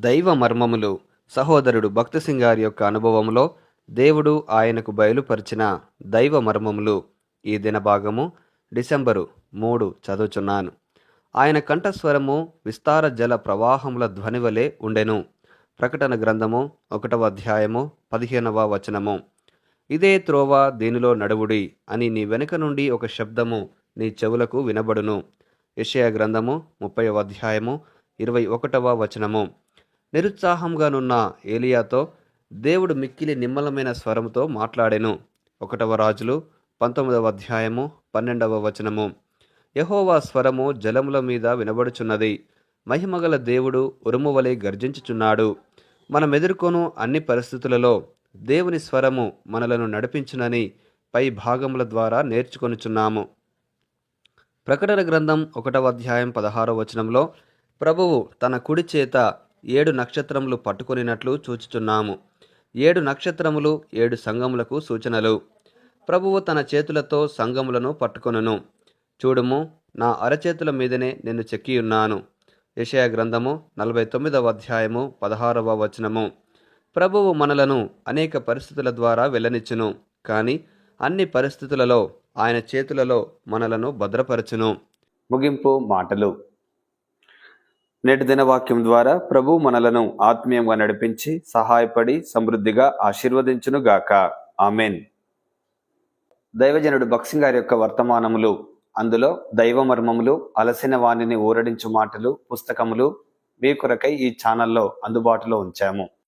దైవ మర్మములు సహోదరుడు భక్తసింగ్ గారి యొక్క అనుభవంలో దేవుడు ఆయనకు బయలుపరిచిన దైవ మర్మములు ఈ దినభాగము డిసెంబరు మూడు చదువుచున్నాను. ఆయన కంఠస్వరము విస్తార జల ప్రవాహముల ధ్వని వలె ఉండెను. ప్రకటన గ్రంథము ఒకటవ అధ్యాయము పదిహేనవ వచనము. ఇదే త్రోవ దీనిలో నడువుడి అని నీ వెనుక నుండి ఒక శబ్దము నీ చెవులకు వినబడును. యషయ గ్రంథము ముప్పై అధ్యాయము ఇరవై ఒకటవ వచనము. నిరుత్సాహంగానున్న ఏలియాతో దేవుడు మిక్కిలి నిమ్మలమైన స్వరముతో మాట్లాడెను. ఒకటవ రాజులు పంతొమ్మిదవ అధ్యాయము పన్నెండవ వచనము. యహోవా స్వరము జలముల మీద వినబడుచున్నది. మహిమగల దేవుడు ఉరుము వలె గర్జించుచున్నాడు. మనం ఎదుర్కొను అన్ని పరిస్థితులలో దేవుని స్వరము మనలను నడిపించునని పై భాగముల ద్వారా నేర్చుకొనుచున్నాము. ప్రకటన గ్రంథం ఒకటవ అధ్యాయం పదహారవ వచనంలో ప్రభువు తన కుడి చేత ఏడు నక్షత్రములు పట్టుకొనినట్లు చూచుచున్నాము ఏడు నక్షత్రములు ఏడు సంఘములకు సూచనలు. ప్రభువు తన చేతులతో సంఘములను పట్టుకొనును. చూడుము నా అరచేతుల మీదనే నేను చెక్కియున్నాను. యషయ గ్రంథము నలభై తొమ్మిదవ అధ్యాయము పదహారవ వచనము. ప్రభువు మనలను అనేక పరిస్థితుల ద్వారా వెళ్ళనిచ్చును కానీ అన్ని పరిస్థితులలో ఆయన చేతులలో మనలను భద్రపరచును. ముగింపు మాటలు. నేటి దినవాక్యం ద్వారా ప్రభు మనలను ఆత్మీయంగా నడిపించి సహాయపడి సమృద్ధిగా ఆశీర్వదించును గాక. ఆమెన్. దైవజనుడు బక్సింగ్ గారి యొక్క వర్తమానములు అందులో దైవ మర్మములు అలసిన వాణిని ఊరడించు మాటలు పుస్తకములు మీ కొరకై ఈ ఛానల్లో అందుబాటులో ఉంచాము.